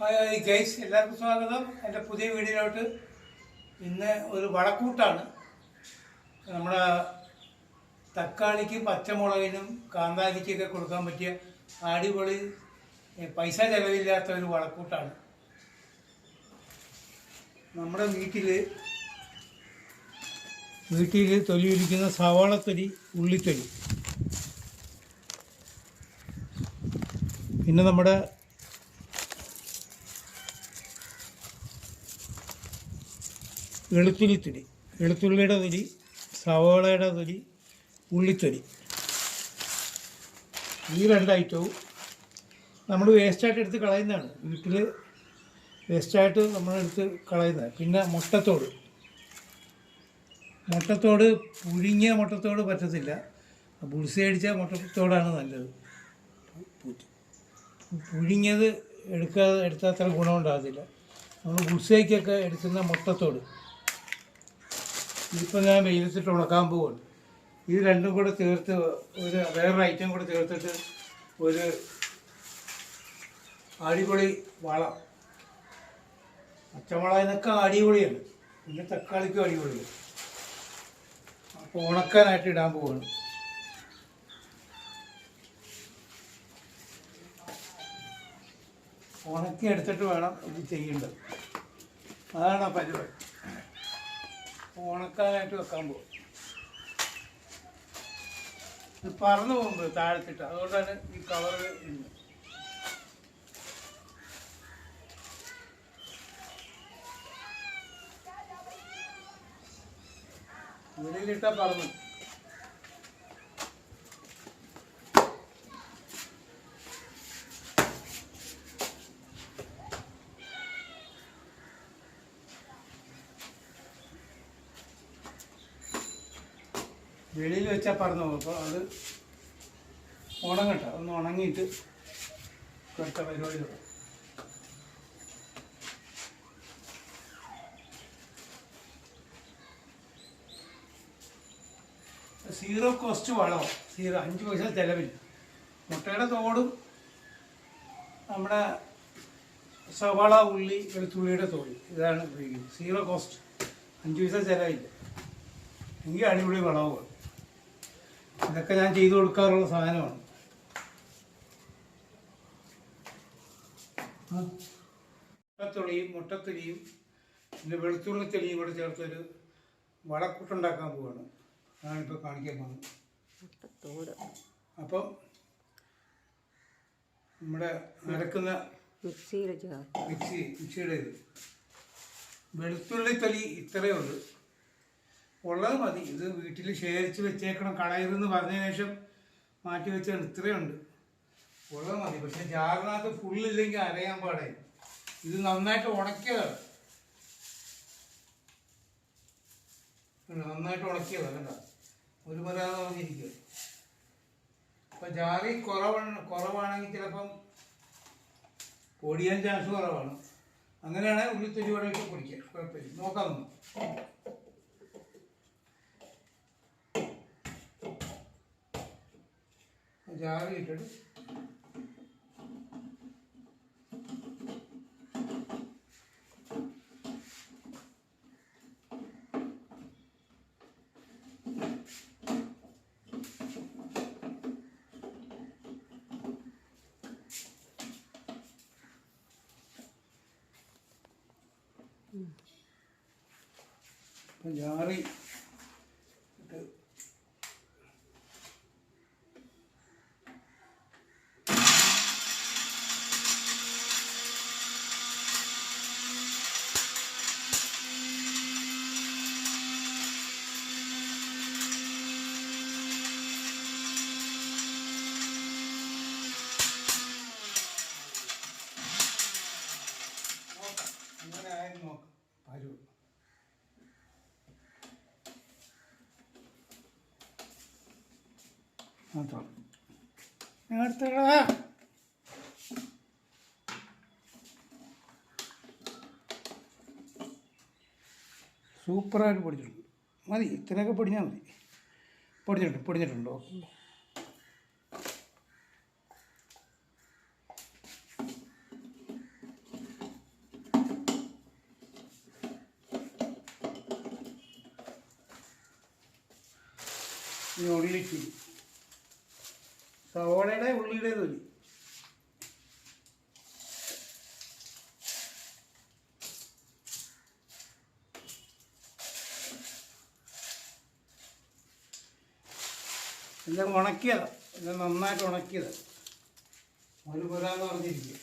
Hi guys എല്ലാവർക്കും സ്വാഗതം. എന്റെ പുതിയ വീഡിയോയിലോട്ട് ഇന്ന് ഒരു വളക്കൂട്ടാണ്. നമ്മുടെ തക്കാളിക്കും പച്ചമുളകിനും കാന്താരിക്കൊക്കെ കൊടുക്കാൻ പറ്റിയ അടിപൊളി പൈസ ചിലവില്ലാത്ത ഒരു വളക്കൂട്ടാണ്. നമ്മുടെ വീട്ടിൽ വീട്ടിൽ തൊലിയിരിക്കുന്ന സവാളത്തൊലി ഉള്ളിത്തൊലി. പിന്നെ നമ്മുടെ വെളുത്തുള്ളിത്തൊലി. വെളുത്തുള്ളിയുടെ തൊലി സവോളയുടെ തൊലി ഉള്ളിത്തൊലി. ഈ രണ്ട് ഐറ്റവും നമ്മൾ വേസ്റ്റായിട്ട് എടുത്ത് കളയുന്നതാണ്. വീട്ടിൽ വേസ്റ്റായിട്ട് നമ്മളെടുത്ത് കളയുന്നത് പിന്നെ മുട്ടത്തോട്. മുട്ടത്തോട് പുഴുങ്ങിയ മുട്ടത്തോട് പറ്റത്തില്ല. ബുൾസി അടിച്ച മുട്ടത്തോടാണ് നല്ലത്. പുഴുങ്ങിയത് എടുക്കാതെ എടുത്താൽ അത്ര ഗുണമുണ്ടാകത്തില്ല നമ്മൾ ബുൾസൈക്കൊക്കെ എടുക്കുന്ന മുട്ടത്തോട്. ഇതിപ്പോൾ ഞാൻ വെയിലത്തിട്ട് ഉണക്കാൻ പോവാണ്. ഇത് രണ്ടും കൂടെ ചേർത്ത് ഒരു വേറൊരു ഐറ്റം കൂടെ ചേർത്തിട്ട് ഒരു അടിപൊളി വളം. പച്ചമുളകിനൊക്കെ അടിപൊളിയാണ് പിന്നെ തക്കാളിക്കും അടിപൊളിയാണ് അപ്പോൾ ഉണക്കാനായിട്ട് ഇടാൻ പോവാണ്. ഉണക്കി എടുത്തിട്ട് വേണം ഇത് ചെയ്യേണ്ടത്. അതാണ് ആ പരിപാടി. ഉണക്കാനായിട്ട് വെക്കാൻ പോകും. ഇത് പറന്നു പോകുമ്പോൾ താഴത്തിട്ട്. അതുകൊണ്ടാണ് ഈ കളർ ഇടുന്നത്. വെളിയിലിട്ടാൽ പറന്നു. വെളിയിൽ വെച്ചാൽ പറഞ്ഞു അപ്പോൾ അത് ഉണങ്ങട്ടെ. ഒന്ന് ഉണങ്ങിയിട്ട് കുറച്ച പരിപാടി തുടങ്ങും സീറോ കോസ്റ്റ് വളവും സീറോ അഞ്ച് പൈസ ചിലവില്ല മുട്ടയുടെ തോടും നമ്മുടെ സവാള ഉള്ളി വെളുത്തുള്ളിയുടെ തോട് ഇതാണ് ഉപയോഗിക്കുന്നത്. Zero cost. അഞ്ച് പൈസ ചിലവില്ല. എങ്കിൽ അടിപൊളി വളവുകൾ ഇതൊക്കെ ഞാൻ ചെയ്തു കൊടുക്കാറുള്ള സാധനമാണ്. മുട്ടത്തുളിയും മുട്ടത്തൊലിയും പിന്നെ വെളുത്തുള്ളി തെളിയും കൂടെ ചേർത്തൊരു വളക്കൂട്ടുണ്ടാക്കാൻ പോവാണ്. ഞാനിപ്പോൾ കാണിക്കാൻ പോകുന്നത്. തോട് അപ്പം നമ്മുടെ അരക്കുന്ന ചേർത്ത്. മിക്സി മിക്സിയുടെ ഇത് വെളുത്തുള്ളി തൊലി ഇത്രയേ ഉള്ളൂ. ഉള്ളത് മതി. ഇത് വീട്ടിൽ ശേഖരിച്ച് വെച്ചേക്കണം. കളയരുതെന്ന് പറഞ്ഞ ശേഷം മാറ്റി വെച്ചാണ് ഇത്രയുണ്ട്. ഉള്ളത് മതി. പക്ഷെ ജാറിനകത്ത് ഫുള്ളില്ലെങ്കിൽ അരയാൻ പാടേ. ഇത് നന്നായിട്ട് ഉണക്കിയതാണ് നന്നായിട്ട് ഉണക്കിയതാണ് കണ്ട? ഒരു മരാന്ന് പറഞ്ഞിരിക്കുക അപ്പം ജാറി കുറവാണ് കുറവാണെങ്കിൽ ചിലപ്പം പൊടിയാൻ ചാൻസ് കുറവാണ്. അങ്ങനെയാണെങ്കിൽ ഉള്ളിത്തൊലി കൂടെ ഇട്ട് പൊടിക്കുക കുഴപ്പമില്ല. നോക്കാം നമുക്ക്. ജാറി ഇട്ടിട്ട്. അപ്പം ജാറി മാത്രം. എടുത്തടാ സൂപ്പറായിട്ട് പൊടിച്ചിട്ടുണ്ട്. മതി ഇത്രയൊക്കെ പൊടിഞ്ഞാൽ മതി. പൊടിഞ്ഞിട്ടുണ്ട് പൊടിഞ്ഞിട്ടുണ്ട്. ഓക്കെ. ഇനി ഉള്ളിക്ക് സവോളയുടെ ഉള്ളിയുടെ തൊലി. എല്ലാം ഉണക്കിയതാണ് എല്ലാം നന്നായിട്ട് ഉണക്കിയത്. ഒരു പുരാന്ന് പറഞ്ഞിരിക്കും.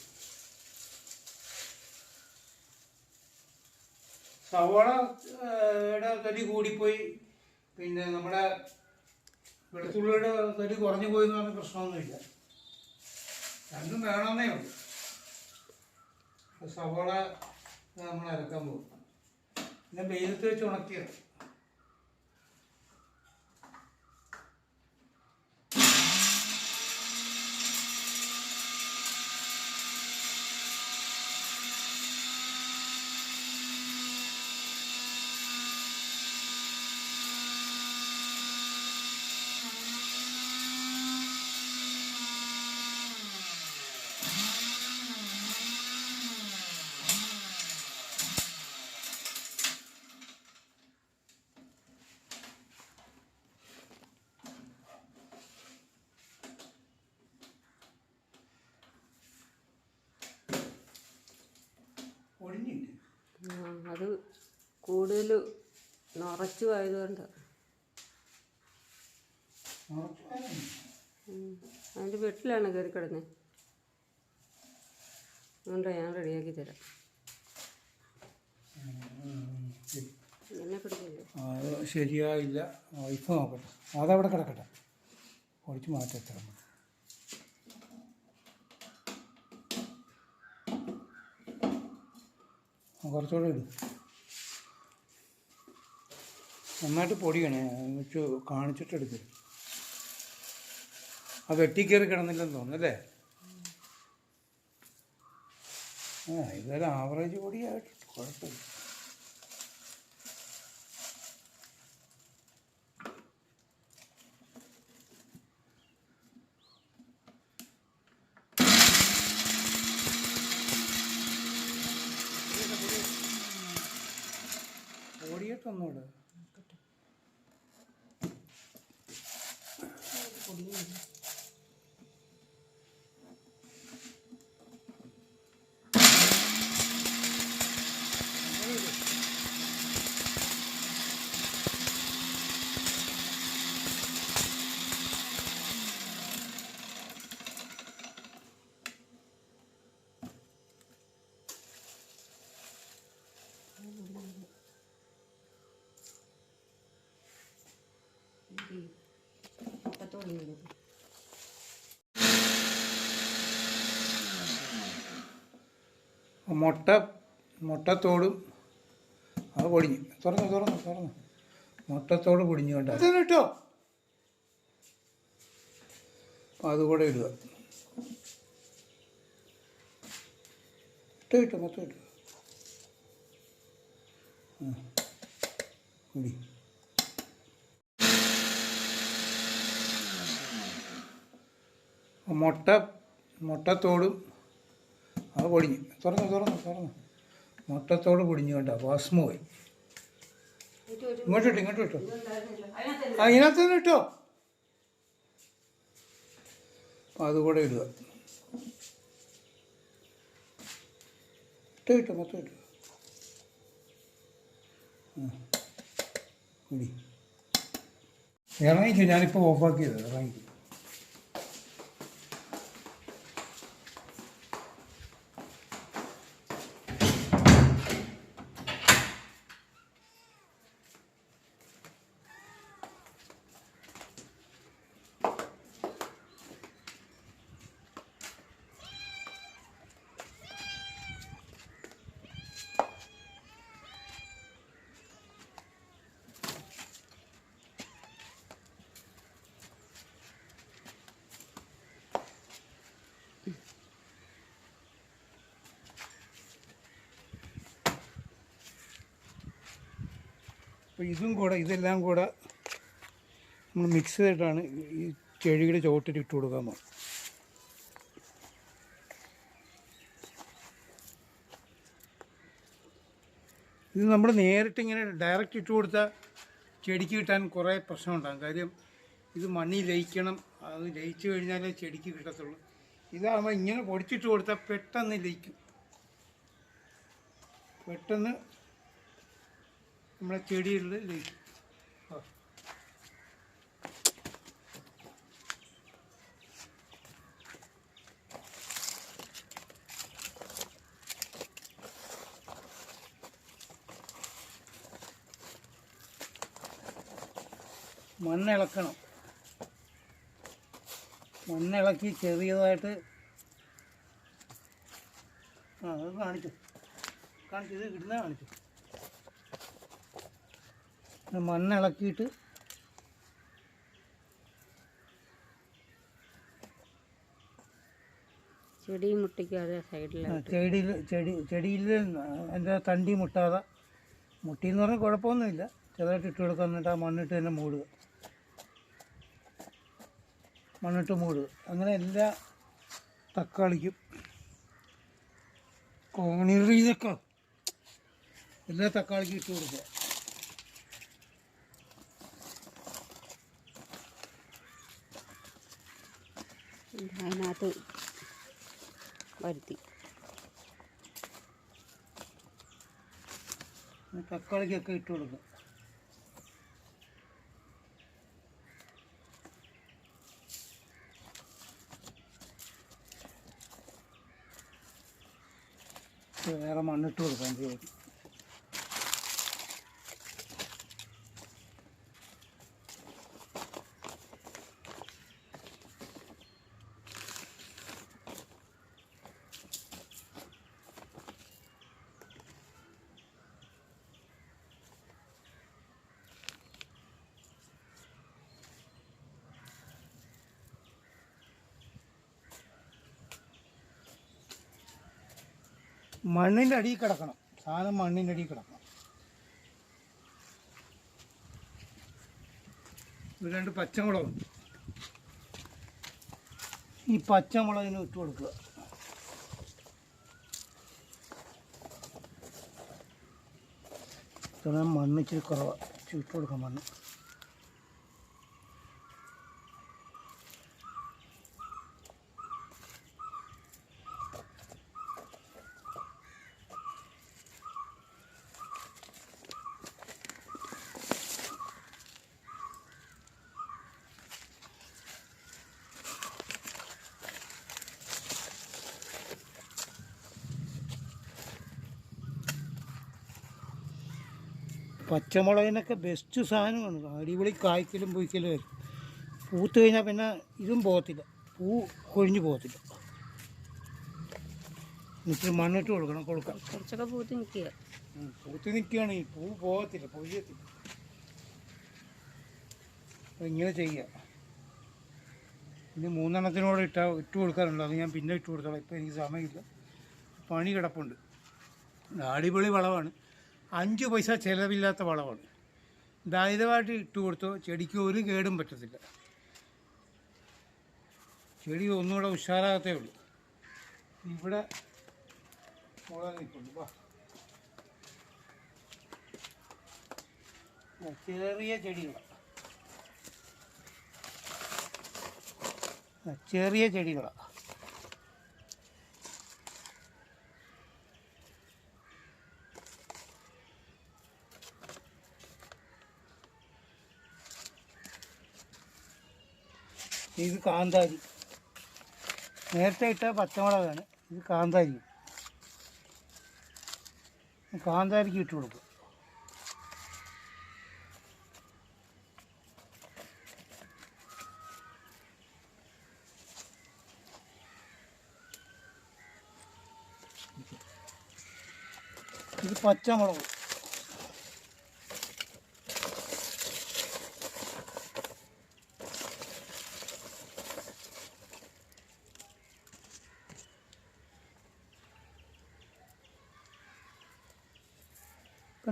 സവോളയുടെ തൊലി കൂടിപ്പോയി. പിന്നെ നമ്മുടെ വെളുത്തുള്ളിയുടെ തൊലി കുറഞ്ഞു പോയി എന്ന് പറഞ്ഞ പ്രശ്നമൊന്നുമില്ല. രണ്ടും വേണമെന്നേ ഉള്ളൂ. സവോള നമ്മൾ അരക്കാൻ പോകും. പിന്നെ വെയിലത്ത് വെച്ച് ഉണക്കിയത് ഒഴിഞ്ഞില്ല ആ, അത് കൂടുതൽ നിറച്ചു ആയതുകൊണ്ട്. അതിന്റെ വെട്ടിലാണ് കയറി കിടന്നത് അതുകൊണ്ടാ ഞാൻ റെഡിയാക്കി തരാം. എന്നെ പിടിക്കില്ലേ? അത് ശരിയായില്ല. വൈഫ് നോക്കട്ടെ. അതവിടെ കിടക്കട്ടെ. ഒഴിച്ച് മാറ്റത്ര കുറച്ചുകൂടെ ഇടും. നന്നായിട്ട് പൊടിയണേ. വെച്ച് കാണിച്ചിട്ട് എടുക്കരുത് ആ വെട്ടിക്കയറി കിടന്നില്ലെന്ന് തോന്നുന്നല്ലേ ആ ഇതൊരു ആവറേജ് പൊടിയായിട്ട് കുഴപ്പമില്ല. ഓടിയിട്ടൊന്നുകൂടെ മുട്ടത്തോട് ചെയ്തത് മുട്ട മുട്ടത്തോടും അത് പൊടിഞ്ഞു. തുറന്നു തുറന്നു തുറന്നു. മുട്ടത്തോട് പൊടിഞ്ഞു കൊണ്ട് ഇട്ടോ? അതുകൂടെ ഇടുക. ഇട്ട് കിട്ടും മൊത്തം ഇട്ടു. മുട്ട മുട്ടത്തോടും അത് പൊടിഞ്ഞു തുറന്നു തുറന്നു തുറന്നു. മുട്ടത്തോട് പൊടിഞ്ഞു കണ്ട ഭസ്മ പോയി. ഇങ്ങോട്ട് ഇട്ടോ ഇങ്ങോട്ട് ഇട്ടോ. ആ ഇതിനകത്ത് തന്നെ ഇട്ടോ. അതുകൂടെ ഇടുക. ഇട്ട് കിട്ടും മൊത്തം ഇട്ടു. ഇറങ്ങിക്കോ ഞാനിപ്പോൾ ഓഫാക്കിയത് ഇറങ്ങിക്കോ. അപ്പോൾ ഇതും കൂടെ ഇതെല്ലാം കൂടെ നമ്മൾ മിക്സ് ചെയ്തിട്ടാണ് ഈ ചെടിയുടെ ചുവട്ടിൽ ഇട്ട് കൊടുക്കാൻ പോകുന്നത് ഇത് നമ്മൾ നേരിട്ട് ഇങ്ങനെ ഡയറക്റ്റ് ഇട്ട് കൊടുത്താൽ ചെടിക്ക് കിട്ടാൻ കുറേ പ്രശ്നമുണ്ടാകും. കാര്യം ഇത് മണ്ണിൽ ലയിക്കണം അത് ലയിച്ചു കഴിഞ്ഞാലേ ചെടിക്ക് കിട്ടത്തുള്ളൂ. ഇതാകുമ്പോൾ ഇങ്ങനെ പൊടിച്ചിട്ട് കൊടുത്താൽ പെട്ടെന്ന് ലയിക്കും. പെട്ടെന്ന് നമ്മളെ ഇളക്കണം. മണ്ണിളക്കണം മണ്ണിളക്കി ചെറിയതായിട്ട് ആ അത് കാണിച്ചു. കാണിച്ചു ഇത് ഇടുന്ന കാണിച്ചു. മണ്ണിളക്കിയിട്ട് ചെടി മുട്ടിക്കാതെ ചെടിയിൽ ചെടി ചെടിയിൽ എന്റെ തണ്ടി മുട്ടാതെ മുട്ടി എന്ന് പറഞ്ഞാൽ കുഴപ്പമൊന്നുമില്ല. ചെറുതായിട്ട് ഇട്ട് കൊടുക്കുക എന്നിട്ട് ആ മണ്ണിട്ട് തന്നെ മൂടുക. മണ്ണിട്ട് മൂടുക. അങ്ങനെ എല്ലാ തക്കാളിക്കും കോണിറിയതൊക്കെ എല്ലാ തക്കാളിക്കും ഇട്ട് കൊടുക്കുക. അതിനകത്ത് വരുത്തി. തക്കാളിക്കൊക്കെ ഇട്ട് കൊടുക്കും. വേറെ മണ്ണിട്ട് കൊടുക്കാൻ ചെയ്യും മണ്ണിന്റെ അടിയിൽ കിടക്കണം. സാധനം മണ്ണിന്റെ അടിയിൽ കിടക്കണം. ഇത് രണ്ട് പച്ചമുളകുണ്ട് ഈ പച്ചമുളകിന് ഇട്ട് കൊടുക്കുക. മണ്ണിച്ചിരി കുറവാണ് ഇച്ചിരി കൊടുക്കാം മണ്ണ്. പച്ചമുളകിനൊക്കെ ബെസ്റ്റ് സാധനമാണ്. അടിപൊളി കായ്ക്കലും പൊയ്ക്കലും വരും പൂത്ത് കഴിഞ്ഞാൽ പിന്നെ ഇതും പോകത്തില്ല. പൂ കൊഴിഞ്ഞു പോകത്തില്ല. ഇച്ചിരി മണ്ണിട്ട് കൊടുക്കണം കൊടുക്കാം. കുറച്ചൊക്കെ പൂത്ത് നിൽക്കുക. പൂത്ത് നിൽക്കുകയാണ് ഈ പൂ പോകത്തില്ല പൊയ്യത്തില്ല അപ്പോൾ ഇങ്ങനെ ചെയ്യുക ഇനി മൂന്നെണ്ണത്തിനോട് ഇട്ട ഇട്ട് കൊടുക്കാറുണ്ട്. അത് ഞാൻ പിന്നെ ഇട്ട് കൊടുത്തോളാം. ഇപ്പോൾ എനിക്ക് സമയമില്ല. പണി കിടപ്പുണ്ട്. അടിപൊളി വളമാണ്. അഞ്ച് പൈസ ചിലവില്ലാത്ത വളമാണ് ധാരിതമായിട്ട് ഇട്ട് കൊടുത്തോ ചെടിക്ക് ഒരു കേടും പറ്റത്തില്ല. ചെടി ഒന്നുകൂടെ ഉഷാറാകത്തേ ഉള്ളൂ. ഇവിടെ ചെറിയ ചെടികളാണ് ചെറിയ ചെടികളാണ് ഇത് കാന്താരി. നേരത്തെ ഇട്ട പച്ചമുളകാണ്. ഇത് കാന്താരി. കാന്താരിക്ക് ഇട്ട് കൊടുക്കും. ഇത് പച്ചമുളക്.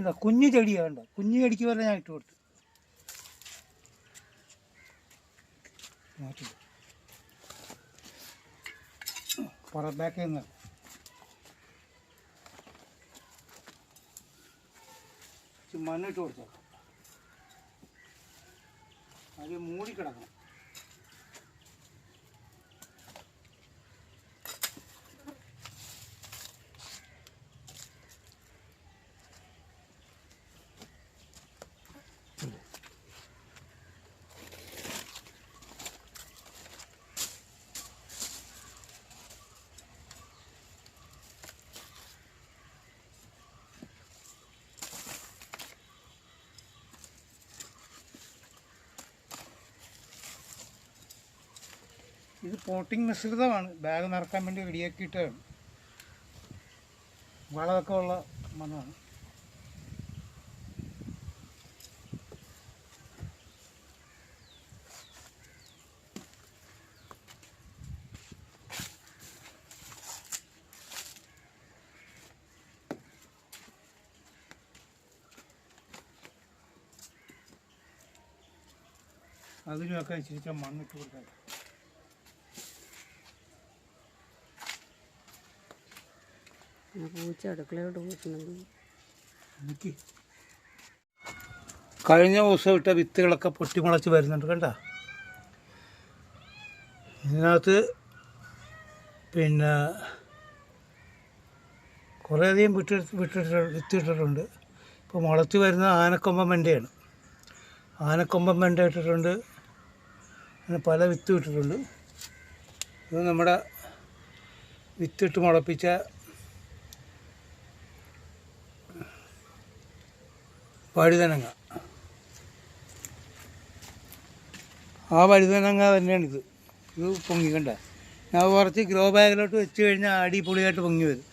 കണ്ട കുഞ്ഞു ചെടിയാണ് വേണ്ട കുഞ്ഞു ചെടിക്ക് വരെ ഞാൻ ഇട്ട് കൊടുത്തു. മാറ്റി പറ ബാക്കിൽ നിന്ന് ഇച്ചിരി മണ്ണിട്ട് കൊടുത്തോ. അത് മൂടി ഇത് പോട്ടിംഗ് മിശ്രിതമാണ്. ബാഗ് നിറക്കാൻ വേണ്ടി റെഡിയാക്കിയിട്ടാണ് വളമൊക്കെ ഉള്ള മണ്ണാണ്. അതിലുമൊക്കെ ഇച്ചിരി മണ്ണിട്ട് കൊടുക്കാം. കഴിഞ്ഞ ദിവസം ഇട്ട വിത്തുകളൊക്കെ പൊട്ടിമുളച്ച് വരുന്നുണ്ട് കണ്ട? ഇതിനകത്ത് പിന്നെ കുറേയധികം വിട്ടെടുത്ത് വിട്ടിട്ട് വിത്തിട്ടിട്ടുണ്ട്. ഇപ്പോൾ മുളച്ച് വരുന്നത് ആനക്കൊമ്പൻ വെണ്ടയാണ്. ആനക്കൊമ്പൻ വെണ്ട ഇട്ടിട്ടുണ്ട്. അങ്ങനെ പല വിത്ത് വിട്ടിട്ടുണ്ട് ഇത് നമ്മുടെ വിത്തിട്ട് മുളപ്പിച്ച വഴുതനങ്ങ. ആ വഴുതനങ്ങ തന്നെയാണിത്. ഇത് പൊങ്ങിക്കണ്ട ഞാൻ കുറച്ച് ഗ്രോ ബാഗിലോട്ട് വെച്ച് കഴിഞ്ഞാൽ അടിപൊളിയായിട്ട് പൊങ്ങി വരും.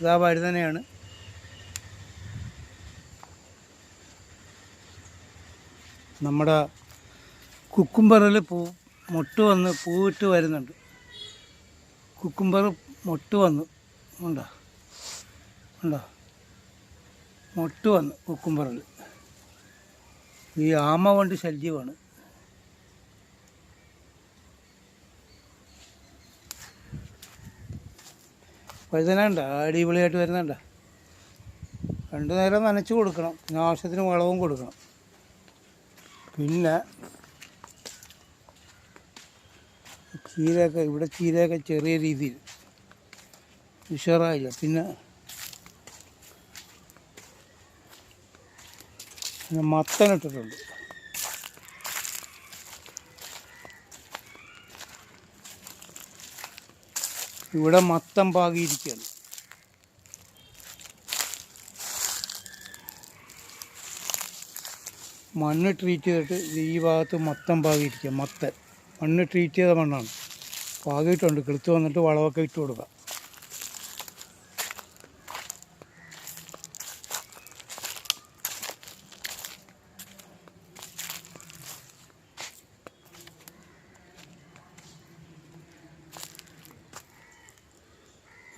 ഇത് ആ വഴുതനയാണ്. നമ്മുടെ കുക്കുംബറിൽ പൂ മൊട്ട് വന്ന് പൂവിട്ട് വരുന്നുണ്ട്. കുക്കുംബർ മൊട്ട് വന്നു. ഉണ്ടോ ഉണ്ടോ മൊട്ട് വന്നു കുക്കുംബറിൽ. ഈ ആമ കൊണ്ട് ശല്യമാണ്. വരുന്നുണ്ട? അടിപൊളിയായിട്ട് വരുന്നുണ്ട? രണ്ടു നേരം നനച്ച് കൊടുക്കണം. പിന്നെ ആവശ്യത്തിന് വളവും കൊടുക്കണം. പിന്നെ ചീരയൊക്കെ ഇവിടെ ചീരയൊക്കെ ചെറിയ രീതിയിൽ ഉഷാറായില്ല. പിന്നെ പിന്നെ മത്തൻ ഇട്ടിട്ടുണ്ട്. ഇവിടെ മത്തം പാകിയിരിക്കുകയാണ്. മണ്ണ് ട്രീറ്റ് ചെയ്തിട്ട് ഈ ഭാഗത്ത് മത്തം പാകിയിരിക്കുക മത്തൻ. മണ്ണ് ട്രീറ്റ് ചെയ്ത മണ്ണാണ്. പാകിയിട്ടുണ്ട്. കിളുത്ത് വന്നിട്ട് വളമൊക്കെ ഇട്ട് കൊടുക്കാം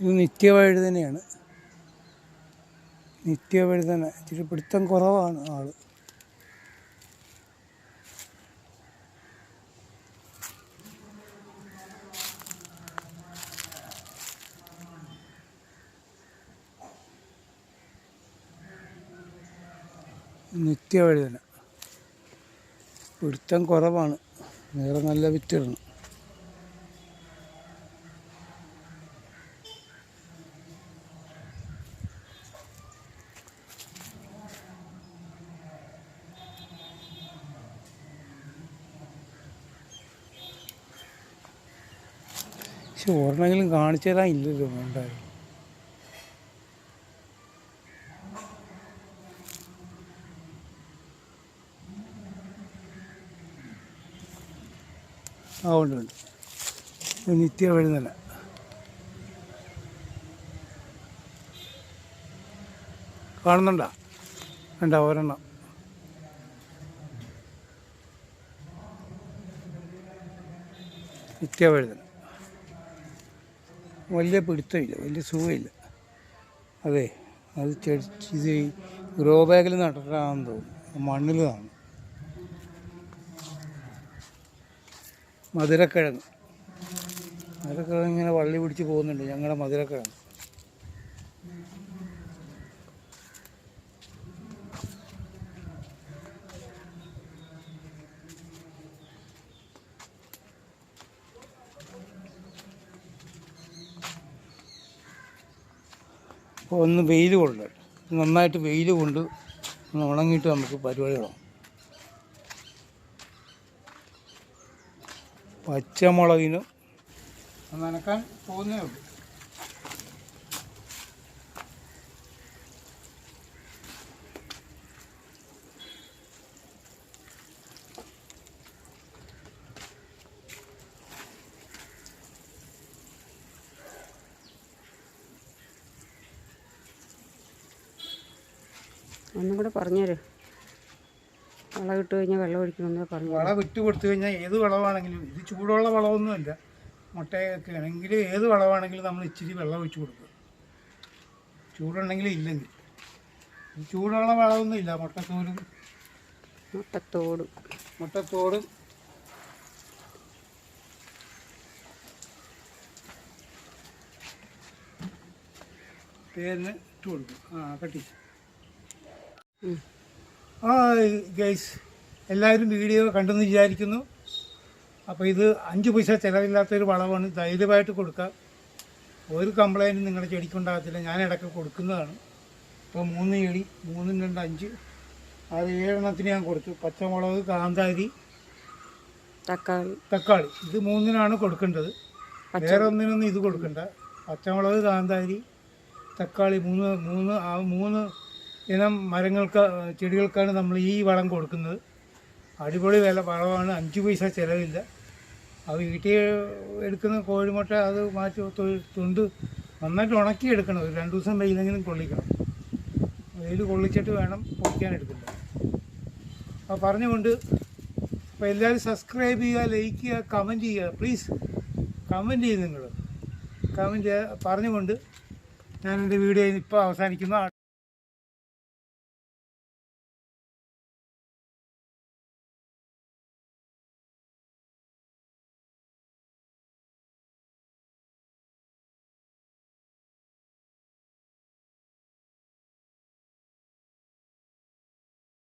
ഇത് നിത്യവഴുതനയാണ്. നിത്യവഴുതന. ഇച്ചിരി പിടുത്തം കുറവാണ് ആൾ. നിത്യവഴുതന. പിടുത്തം കുറവാണ്. വേറെ നല്ല വിത്തിടണം പക്ഷെ ഒരെണ്ണെങ്കിലും കാണിച്ചു തരാൻ ഇല്ലല്ലോ വേണ്ടായിരുന്നു. ആ ഉണ്ട് ഉണ്ട്. നിത്യ വഴുതന കാണുന്നുണ്ടോ? വേണ്ട ഒരെണ്ണം? നിത്യ വഴുതന വലിയ പിടുത്തമില്ല വലിയ സുഖമില്ല. അതെ അത് ചെടി ഇത് ഗ്രോ ബാഗിൽ നട്ടിട്ടാണെന്ന് തോന്നുന്നു മണ്ണിൽ കാണും. മധുരക്കിഴങ്ങ്. മധുരക്കിഴങ്ങ് ഇങ്ങനെ വള്ളി പിടിച്ച് പോകുന്നുണ്ട് ഞങ്ങളുടെ മധുരക്കിഴങ്ങ്. ഒന്ന് വെയിൽ കൊണ്ട് നന്നായിട്ട് വെയിൽ കൊണ്ട് ഒന്ന് ഉണങ്ങിയിട്ട് നമുക്ക് പരിപാടി തുടങ്ങാം. പച്ചമുളകിന് നനക്കാൻ പോകുന്നേ ഉള്ളൂ. ഒന്നും കൂടെ പറഞ്ഞുതരും വളം ഇട്ട് കഴിഞ്ഞാൽ വെള്ളം ഒഴിക്കണമെന്ന് പറഞ്ഞു. വളം വിട്ട് കൊടുത്തു കഴിഞ്ഞാൽ ഏത് വളമാണെങ്കിലും ഇത് ചൂടുള്ള വളമൊന്നുമല്ല മുട്ടയൊക്കെ ആണെങ്കിൽ ഏത് വളമാണെങ്കിലും നമ്മൾ ഇച്ചിരി വെള്ളം ഒഴിച്ച് കൊടുക്കും. ചൂടുണ്ടെങ്കിൽ ഇല്ലെങ്കിൽ. ചൂടുള്ള വളമൊന്നും ഇല്ല. മുട്ടത്തോടും. മുട്ടത്തോടും. മുട്ടത്തോടും. പേരിന് ഇട്ട് കൊടുക്കും. ആ കട്ടി ഗൈസ് എല്ലാവരും വീഡിയോ കണ്ടെന്ന് വിചാരിക്കുന്നു. അപ്പോൾ ഇത് അഞ്ച് പൈസ ചിലവില്ലാത്തൊരു വളമാണ് ധൈര്യമായിട്ട് കൊടുക്കാം. ഒരു കംപ്ലൈന്റും നിങ്ങളുടെ ചെടിക്കുണ്ടാകത്തില്ല ഞാൻ ഇടയ്ക്ക് കൊടുക്കുന്നതാണ്. ഇപ്പോൾ മൂന്ന് ചെടി മൂന്നും രണ്ട് അഞ്ച്. അത് ഏഴെണ്ണത്തിന് ഞാൻ കൊടുത്തു. പച്ചമുളക് കാന്താരി തക്കാളി. തക്കാളി. ഇത് മൂന്നിനാണ് കൊടുക്കേണ്ടത്. വേറെ ഒന്നിനൊന്നും ഇത് കൊടുക്കണ്ട. പച്ചമുളക് കാന്താരി തക്കാളി മൂന്ന് മൂന്ന് ആ മൂന്ന് ഇനം മരങ്ങൾക്ക് ചെടികൾക്കാണ് നമ്മൾ ഈ വളം കൊടുക്കുന്നത്. അടിപൊളി വില വളമാണ്. അഞ്ച് പൈസ ചിലവില്ല. അത് വീട്ടിൽ എടുക്കുന്ന കോഴിമുട്ട അത് മാറ്റി തുണ്ട് നന്നായിട്ട് ഉണക്കി എടുക്കണം. ഒരു രണ്ട് ദിവസം വെയിലെങ്കിലും കൊള്ളിക്കണം. വെയിൽ കൊള്ളിച്ചിട്ട് വേണം പൊടിക്കാൻ എടുക്കുന്നത്. അപ്പോൾ പറഞ്ഞുകൊണ്ട് അപ്പോൾ എല്ലാവരും സബ്സ്ക്രൈബ് ചെയ്യുക ലൈക്ക് ചെയ്യുക കമന്റ് ചെയ്യുക. പ്ലീസ് കമന്റ് ചെയ്ത് നിങ്ങൾ കമന്റ് പറഞ്ഞുകൊണ്ട് ഞാൻ വീഡിയോ ഇപ്പോൾ അവസാനിക്കുന്നു.